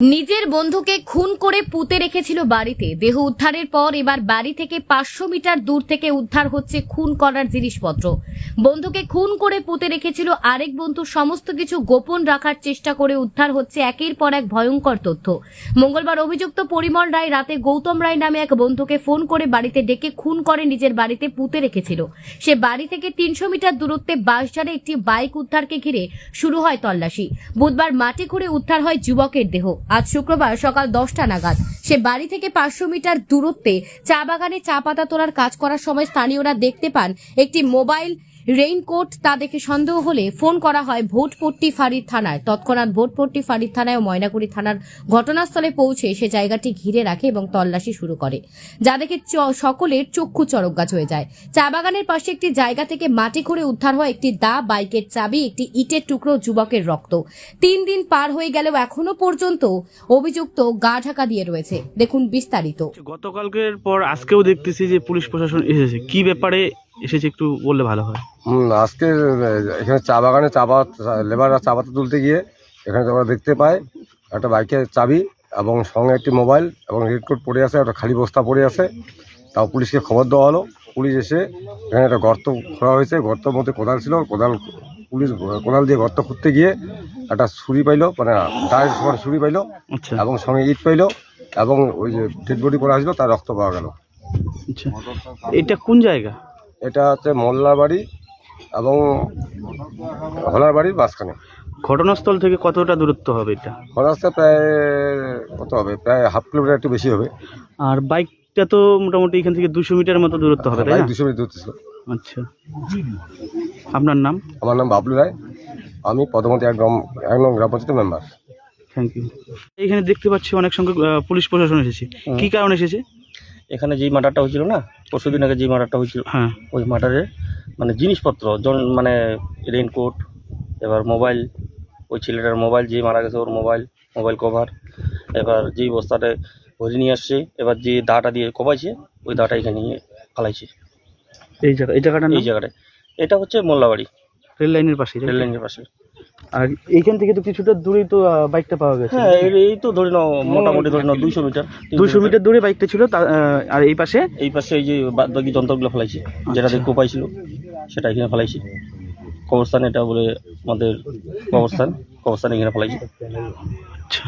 নিজের বন্ধুকে খুন করে পুঁতে রেখেছিল বাড়িতে। দেহ উদ্ধারের পর এবার বাড়ি থেকে পাঁচশো মিটার দূর থেকে উদ্ধার হচ্ছে খুন করার জিনিসপত্র। বন্ধুকে খুন করে পুঁতে রেখেছিল আরেক বন্ধু। সমস্ত কিছু গোপন রাখার চেষ্টা করে উদ্ধার হচ্ছে একের পর এক ভয়ঙ্কর তথ্য। মঙ্গলবার অভিযুক্ত পরিমল রায় রাতে গৌতম রায় নামে এক বন্ধুকে ফোন করে বাড়িতে ডেকে খুন করে নিজের বাড়িতে পুঁতে রেখেছিল। সে বাড়ি থেকে তিনশো মিটার দূরত্বে বাঁশঝাড়ে একটি বাইক উদ্ধারকে ঘিরে শুরু হয় তল্লাশি। বুধবার মাটি খুঁড়ে উদ্ধার হয় যুবকের দেহ। আজ শুক্রবার সকাল দশটা নাগাদ। সে বাড়ি থেকে পাঁচশো মিটার দূরত্বে চা বাগানে চা পাতা তোলার কাজ করার সময় স্থানীয়রা দেখতে পান একটি মোবাইল রেইনকোট তা দেখে সন্দেহ হলে ফোন করা হয় ভোটপট্টি ফাঁড়ির থানায়। তৎক্ষণাৎ ভোটপট্টি ফাঁড়ির থানায় ও ময়নাগুড়ি থানার ঘটনাস্থলে পৌঁছে সে জায়গাটি ঘিরে রাখে এবং তল্লাশি শুরু করে, যা দেখে সকলের চক্ষু চরক গাছ হয়ে যায়। চা বাগানের পাশে একটি জায়গা থেকে মাটি খুঁড়ে উদ্ধার হয় একটি দা, বাইকের চাবি, একটি ইটের টুকরো, যুবকের রক্ত। তিন দিন পার হয়ে গেলেও এখনও পর্যন্ত অভিযুক্ত গা ঢাকা দিয়ে রয়েছে। দেখুন বিস্তারিত। গতকালকের পর আজকেও দেখতেছি যে পুলিশ প্রশাসন এসেছে। কি ব্যাপারে এসেছে একটু বললে ভালো হয়। হুম আজকে এখানে চা বাগানে চা পাত লেবাররা চা পাতা তুলতে গিয়ে এখানে আমরা দেখতে পাই একটা বাইকের চাবি এবং সঙ্গে একটি মোবাইল এবং রেডকোট পড়ে আছে একটা খালি বস্তা পড়ে আছে। তাও পুলিশকে খবর দেওয়া হলো। পুলিশ এসে এখানে একটা গর্ত খোঁড়া হয়েছে। গর্তের মধ্যে কোদাল ছিল। কোদাল পুলিশ কোদাল দিয়ে গর্ত খুঁড়তে গিয়ে একটা ছুরি পাইলো মানে ডায়ের সমান ছুরি পাইলো আচ্ছা। এবং সঙ্গে ইট পাইলো এবং ওই যে ডেড বডি করা হয়েছিল তার রক্ত পাওয়া গেল। আচ্ছা। এটা কোন জায়গা? এটা হচ্ছে মোল্লার বাড়ি এবং হলার বাড়ির মাঝখানে। ঘটনাস্থল থেকে কতটা দূরত্ব হবে এটা? রাস্তা প্রায় কত হবে? প্রায় হাফ কিলোমিটার একটু বেশি হবে। আর বাইকটা তো মোটামুটি এখান থেকে দুশো মিটার মতো দূরত্ব হবে তাই বাইক দুশো মিটার দূর ছিল। আচ্ছা। আপনার নাম? আমার নাম বাবলু রায়। আমি পদমতি এক গ্রাম এক নং গ্রাম পঞ্চায়েতের মেম্বার থ্যাংক ইউ এখানে দেখতে পাচ্ছি অনেক সংখ্যক পুলিশ প্রশাসন এসেছে। কি কারণে এসেছে? এখানে যেই মার্ডারটা হয়েছিল না পরশু দিন আগে যেই মার্ডারটা হয়েছিল হ্যাঁ। ওই মার্ডারের মানে জিনিসপত্র জন- মানে রেইনকোট এবার মোবাইল ওই ছেলেটার মোবাইল যে মারা গেছে ওর মোবাইল মোবাইল কভার এবার যেই বস্তাটা ভরে নিয়ে আসছে এবার যে দাটা দিয়ে কবাইছে ওই দাটা এখানে নিয়ে ফালাইছে। এই জায়গা এই জায়গাটা এই জায়গাটায়। এটা হচ্ছে মোল্লাবাড়ি। রেল লাইনের পাশে রেল লাইনের পাশে আর এইখান থেকে তো কিছুটা দূরেই তো বাইকটা পাওয়া গেছে। হ্যাঁ এই তো ধরে নাও মোটামুটি ধরে নাও দুইশো মিটার দুইশো মিটার। দূরে বাইকটা ছিল আর এই পাশে? এই পাশে এই যে বাকি যন্ত্রগুলো ফেলাইছি যেটা দিয়ে পাইছিল সেটা এখানে ফেলাইছি। কবরস্থান এটা বলে আমাদের কবরস্থান কবরস্থান এখানে ফেলাইছি। আচ্ছা।